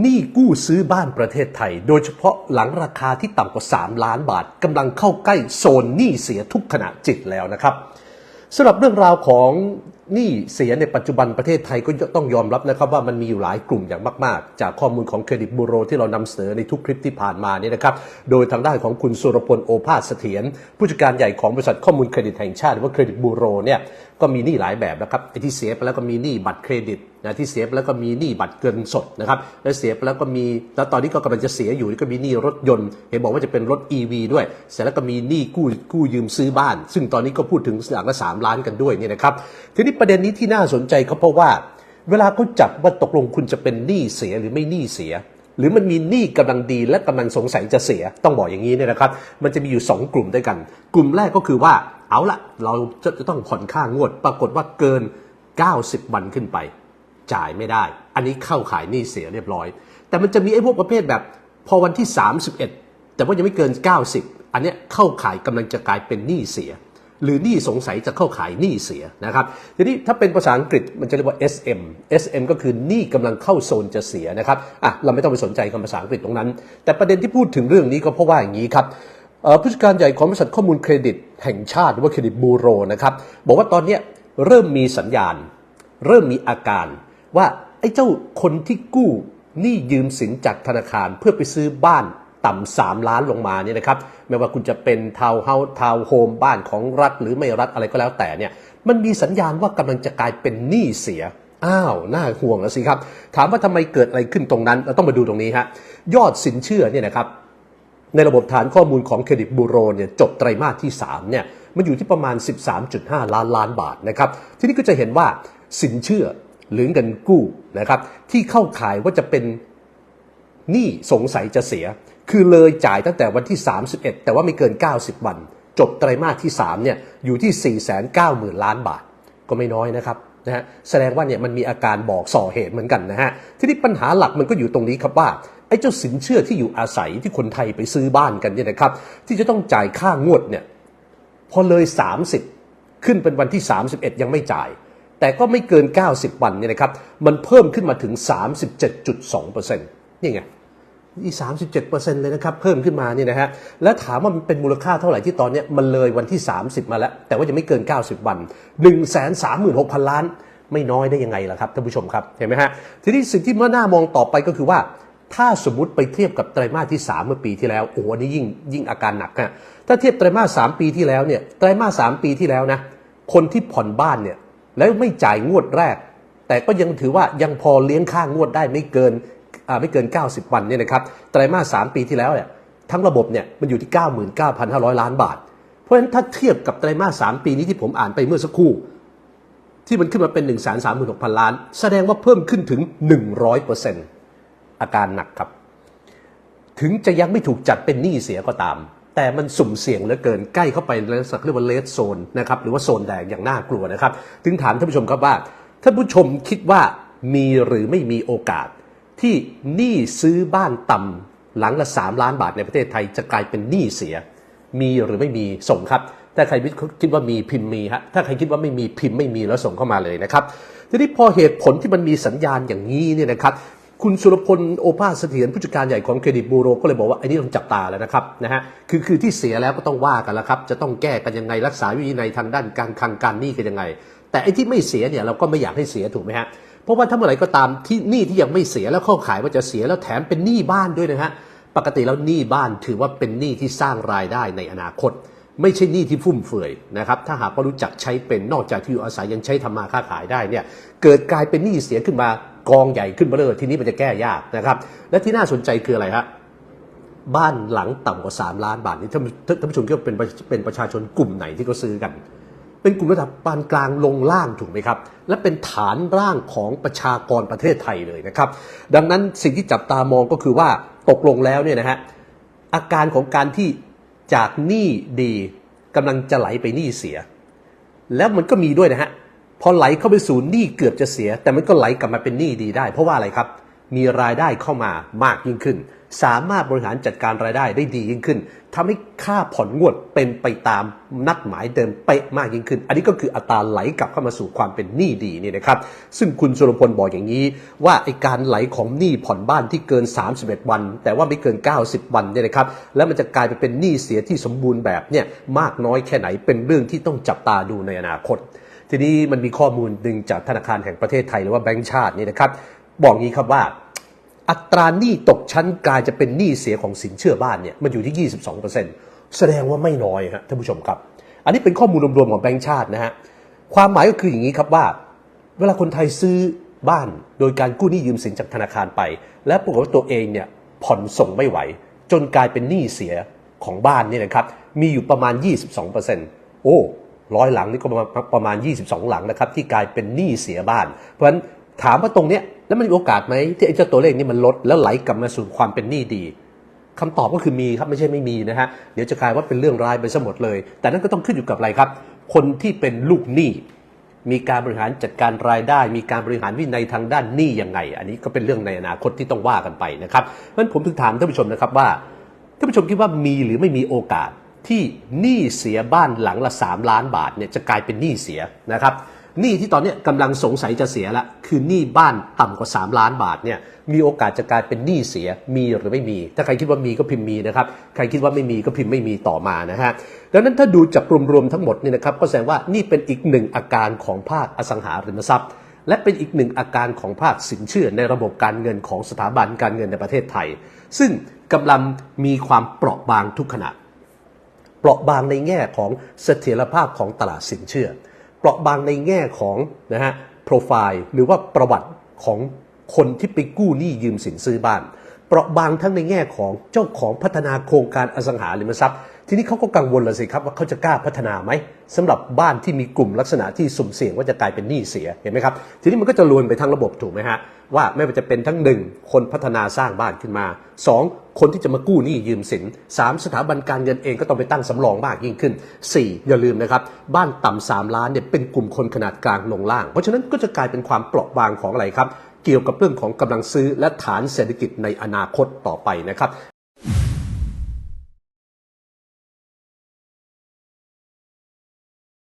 หนี้กู้ซื้อบ้านประเทศไทย โดยเฉพาะหลังราคาที่ต่ำกว่า 3 ล้านบาทกำลังเข้าใกล้โซนหนี้เสียทุกขณะจิตแล้วนะครับสำหรับเรื่องราวของหนี้เสียในปัจจุบันประเทศไทยก็ต้องยอมรับนะครับว่ามันมีอยู่หลายกลุ่มอย่างมาก ๆ จากข้อมูลของเครดิตบูโรที่เรานำเสนอในทุกคลิปที่ผ่านมานี่นะครับ โดยทางด้านของคุณสุรพลโอภาสเสถียรผู้จัดการใหญ่ของบริษัทข้อมูลเครดิตแห่งชาติหรือว่าเครดิตบูโรเนี่ยก็มีหนี้หลายแบบนะครับไอ้ที่เสียไปแล้วก็มีหนี้บัตรเครดิต นะที่เสียไปแล้วก็มีหนี้บัตรเงินสดนะครับและเสียไปแล้วก็มีแล้วตอนนี้ก็กำลังจะเสียอยู่ก็มีหนี้รถยนต์เห็นบอกว่าจะเป็นรถ EV ด้วย เสร็จแล้วก็มีหนี้กู้กู้ยืมซื้อบ้าน ซึ่งตอนนี้ก็พูดถึงหลังละ3ล้านกันด้วยเนี่ยนะครับทีนี้ประเด็นนี้ที่น่าสนใจก็เพราะว่า เวลาเขาจับว่าตกลงคุณจะเป็นหนี้เสียหรือไม่หนี้เสีย หรือมันมีหนี้กำลังดีและกำลังสงสัยจะเสียต้องบอกอย่างนี้เนี่ยนะครับ มันจะมีอยู่ 2 กลุ่มด้วยกัน กลุ่มแรกก็คือว่าเอาละเราจะจะต้องผ่อนค่างวด ปรากฏว่าเกิน 90 วันขึ้นไป จ่ายไม่ได้ อันนี้เข้าขายหนี้เสียเรียบร้อย แต่มันจะมีไอ้พวกประเภทแบบพอวันที่ 31 แต่ว่ายังไม่เกิน 90 อันเนี้ยเข้าขายกำลังจะกลายเป็นหนี้เสีย หรือหนี้สงสัยจะเข้าขายหนี้เสียนะครับทีนี้ถ้าเป็นภาษาอังกฤษมันจะเรียกว่า SM SM ก็คือหนี้กำลังเข้าโซนจะเสียนะครับอะเราไม่ต้องไปสนใจคำภาษาอังกฤษตรงนั้น แต่ประเด็นที่พูดถึงเรื่องนี้ก็เพราะว่าอย่างนี้ครับผู้จัดการใหญ่ของบริษัทข้อมูลเครดิตแห่งชาติหรือว่าเครดิตบูโรนะครับบอกว่าตอนนี้เริ่มมีสัญญาณ เริ่มมีอาการ ว่าไอ้เจ้าคนที่กู้หนี้ยืมสินจากธนาคารเพื่อไปซื้อบ้านต่ำสามล้านลงมาเนี่ยนะครับไม่ว่าคุณจะเป็นทาวน์เฮาส์ทาวน์โฮมบ้านของรัฐหรือไม่รัฐอะไรก็แล้วแต่เนี่ยมันมีสัญญาณว่ากำลังจะกลายเป็นหนี้เสียอ้าวน่าห่วงแล้วสิครับ ถามว่าทำไมเกิดอะไรขึ้นตรงนั้น เราต้องมาดูตรงนี้ฮะยอดสินเชื่อเนี่ยนะครับในระบบฐานข้อมูลของเครดิตบูโรเนี่ยจบไตรมาสที่3เนี่ยมันอยู่ที่ประมาณ 13.5 ล้านล้านบาทนะครับทีนี้ก็จะเห็นว่าสินเชื่อ หรือเงินกู้นะครับที่เข้าข่ายว่าจะเป็นหนี้สงสัยจะเสีย คือเลยจ่ายตั้งแต่วันที่ 31 แต่ว่าไม่เกิน 90 วัน จบไตรมาสที่3เนี่ยอยู่ที่ 490,000 ล้านบาท ก็ไม่น้อยนะครับนะฮะแสดงว่าเนี่ยมันมีอาการบอกส่อเหตุเหมือนกันนะฮะทีนี้ปัญหาหลักมันก็อยู่ตรงนี้ครับว่าไอ้เจ้าสินเชื่อที่อยู่อาศัยที่คนไทยไปซื้อบ้านกันเนี่ยนะครับ ที่จะต้องจ่ายค่างวดเนี่ยพอเลย 30 ขึ้นเป็นวันที่ 31 ยังไม่จ่าย แต่ก็ไม่เกิน 90 วันเนี่ยนะครับมันเพิ่มขึ้นมาถึง 37.2%นี่ไงนี่37%เจ็ดเปอร์เซ็นต์เลยนะครับ เพิ่มขึ้นมาเนี่ยนะฮะแล้วถามว่ามันเป็นมูลค่าเท่าไหร่ที่ตอนนี้มันเลยวันที่ 30 มาแล้ว แต่ว่ายังไม่เกิน 90 วัน136,000ล้าน ไม่น้อยได้ยังไงล่ะครับท่านผู้ชมครับ เห็นไหมฮะทีนี้สิ่งที่น่ามองต่อไปก็คือว่า ถ้าสมมติไปเทียบกับไตรมาสที่ 3 เมื่อปีที่แล้วโอ้โหอันนี้ยิ่งยิ่งอาการหนักฮะถ้าเทียบไตรมาส3ปีที่แล้วเนี่ยไตรมาส3ปีที่แล้วนะคนที่ผ่อนบ้านเนี่ย แล้วไม่จ่ายงวดแรก แต่ก็ยังถือว่ายังพอเลี้ยงค่างวดได้ไม่เกินไม่เกิน 90 วันเนี่ยนะครับไตรมาส3ปีที่แล้วเนี่ยทั้งระบบเนี่ยมันอยู่ที่ 99,500 ล้านบาท เพราะฉะนั้นถ้าเทียบกับไตรมาส3ปีนี้ที่ผมอ่านไปเมื่อสักครู่ ที่มันขึ้นมาเป็น 1 3 6 0 0 0 ล้าน แสดงว่าเพิ่มขึ้นถึง 100%อาการหนักครับ ถึงจะยังไม่ถูกจัดเป็นหนี้เสียก็ตาม แต่มันสุ่มเสี่ยงเหลือเกินใกล้เข้าไปในสักเรียกว่าเลสโซนนะครับหรือว่าโซนแดงอย่างน่ากลัวนะครับถึงถามท่านผู้ชมครับว่าท่านผู้ชมคิดว่ามีหรือไม่มีโอกาส ที่หนี้ซื้อบ้านต่ำหลังละ 3 ล้านบาทในประเทศไทยจะกลายเป็นหนี้เสีย มีหรือไม่มีส่งครับถ้าใครคิดว่ามีพิมพ์มีฮะถ้าใครคิดว่าไม่มีพิมพ์ไม่มีแล้วส่งเข้ามาเลยนะครับทีนี้พอเหตุผลที่มันมีสัญญาณอย่างนี้เนี่ยนะครับ คุณสุรพลโอภาสเสถียรผู้จัดการใหญ่ของเครดิตบูโรก็เลยบอกว่าไอ้นี่ต้องจับตาแล้วนะครับนะฮะคือคือที่เสียแล้วก็ต้องว่ากันแล้วครับ จะต้องแก้กันยังไงรักษาวินัยทางด้านการคลังการหนี้กันยังไง แต่ไอ้ที่ไม่เสียเนี่ยเราก็ไม่อยากให้เสียถูกไหมฮะเพราะว่าถ้าเมื่อไหร่ก็ตามที่หนี้ที่ยังไม่เสียแล้วเข้าขายว่าจะเสียแล้วแถมเป็นหนี้บ้านด้วยนะฮะปกติแล้วหนี้บ้านถือว่าเป็นหนี้ที่สร้างรายได้ในอนาคต ไม่ใช่หนี้ที่ฟุ่มเฟือยนะครับถ้าหากว่ารู้จักใช้เป็นนอกจากที่อยู่อาศัยยังใช้ทำมาค้าขายได้เนี่ยเกิดกลายเป็นหนี้เสียขึ้นมา กองใหญ่ขึ้นมาเลยทีนี้มันจะแก้ยากนะครับ และที่น่าสนใจคืออะไรฮะบ้านหลังต่ำกว่า 3 ล้านบาทนี่ท่านท่านผู้ชมคิดว่าเป็นเป็นประชาชนกลุ่มไหนที่เขาซื้อกัน เป็นกลุ่มระดับปานกลางลงล่างถูกไหมครับ และเป็นฐานร่างของประชากรประเทศไทยเลยนะครับ ดังนั้นสิ่งที่จับตามองก็คือว่าตกลงแล้วเนี่ยนะฮะอาการของการที่จากหนี้ดีกำลังจะไหลไปหนี้เสีย แล้วมันก็มีด้วยนะฮะ พอไหลเข้าไปสู่หนี้เกือบจะเสีย แต่มันก็ไหลกลับมาเป็นหนี้ดีได้ เพราะว่าอะไรครับ มีรายได้เข้ามามากยิ่งขึ้น สามารถบริหารจัดการรายได้ได้ดียิ่งขึ้นทำให้ค่าผ่อนงวดเป็นไปตามนัดหมายเดิมเป๊ะมากยิ่งขึ้น อันนี้ก็คืออัตราไหลกลับเข้ามาสู่ความเป็นหนี้ดีนี่นะครับ ซึ่งคุณสุรพลบอกอย่างนี้ ว่าไอการไหลของหนี้ผ่อนบ้านที่เกิน 31 วัน แต่ว่าไม่เกิน 90 วันเนี่ยนะครับ แล้วมันจะกลายไปเป็นหนี้เสียที่สมบูรณ์แบบเนี่ยมากน้อยแค่ไหนเป็นเรื่องที่ต้องจับตาดูในอนาคต ทีนี้มันมีข้อมูลหนึ่งจากธนาคารแห่งประเทศไทยหรือว่าแบงก์ชาตินี่นะครับ บอกงี้ครับว่า อัตราหนี้ตกชั้นกลายจะเป็นหนี้เสียของสินเชื่อบ้านเนี่ยมันอยู่ที่ 22%แสดงว่าไม่น้อยครับท่านผู้ชมครับ อันนี้เป็นข้อมูลรวมๆของแบงก์ชาตินะฮะความหมายก็คืออย่างนี้ครับว่า เวลาคนไทยซื้อบ้านโดยการกู้หนี้ยืมสินจากธนาคารไป และปรากฏว่าตัวเองเนี่ยผ่อนส่งไม่ไหว จนกลายเป็นหนี้เสียของบ้านนี่นะครับมีอยู่ประมาณ 22%โอ้ ร้อยหลังนี่ก็ประมาณ 22 หลังนะครับที่กลายเป็นหนี้เสียบ้าน เพราะฉะนั้นถามว่าตรงเนี้ยแล้วมันมีโอกาสไหมที่ไอ้เจ้าตัวเลขนี้มันลดแล้วไหลกลับมาสู่ความเป็นหนี้ดีคำตอบก็คือมีครับไม่ใช่ไม่มีนะฮะเดี๋ยวจะกลายว่าเป็นเรื่องร้ายไปซะหมดเลย แต่นั่นก็ต้องขึ้นอยู่กับอะไรครับ คนที่เป็นลูกหนี้มีการบริหารจัดการรายได้ มีการบริหารวินัยทางด้านหนี้ยังไง อันนี้ก็เป็นเรื่องในอนาคตที่ต้องว่ากันไปนะครับเพราะฉะนั้นผมถึงถามท่านผู้ชมนะครับว่าท่านผู้ชมคิดว่ามีหรือไม่มีโอกาส ที่หนี้เสียบ้านหลังละ 3 ล้านบาทเนี่ยจะกลายเป็นหนี้เสียนะครับหนี้ที่ตอนนี้กำลังสงสัยจะเสียละคือหนี้บ้านต่ำกว่า 3 ล้านบาทเนี่ยมีโอกาสจะกลายเป็นหนี้เสียมีหรือไม่มี ถ้าใครคิดว่ามีก็พิมพ์มีนะครับใครคิดว่าไม่มีก็พิมพ์ไม่มีต่อมานะฮะดังนั้นถ้าดูจากรวมๆทั้งหมดนี่นะครับก็แสดงว่านี่เป็นอีกหนึ่งอาการของภาคอสังหาริมทรัพย์ และเป็นอีกหนึ่งอาการของภาคสินเชื่อในระบบการเงินของสถาบันการเงินในประเทศไทย ซึ่งกำลังมีความเปราะบางทุกขณะ เปราะบางในแง่ของเสถียรภาพของตลาดสินเชื่อ เปราะบางในแง่ของนะฮะโปรไฟล์หรือว่าประวัติของคนที่ไปกู้หนี้ยืมสินซื้อบ้าน เปราะบางทั้งในแง่ของเจ้าของพัฒนาโครงการอสังหาริมทรัพย์ ทีนี้เขาก็กังวลเลยสิครับว่าเขาจะกล้าพัฒนาไหมสำหรับบ้านที่มีกลุ่มลักษณะที่สุ่มเสี่ยงว่าจะกลายเป็นหนี้เสียเห็นไหมครับทีนี้มันก็จะลวนไปทั้งระบบถูกไหมฮะว่าไม่ว่าจะเป็นทั้งหนึ่งคนพัฒนาสร้างบ้านขึ้นมาสองคนที่จะมากู้หนี้ยืมสินสามสถาบันการเงินเองก็ต้องไปตั้งสำรองมากยิ่งขึ้นสี่อย่าลืมนะครับ บ้านต่ำสามล้านเนี่ยเป็นกลุ่มคนขนาดกลางลงล่าง เพราะฉะนั้นก็จะกลายเป็นความเปราะบางของอะไรครับ เกี่ยวกับเรื่องของกำลังซื้อและฐานเศรษฐกิจในอนาคตต่อไปนะครับ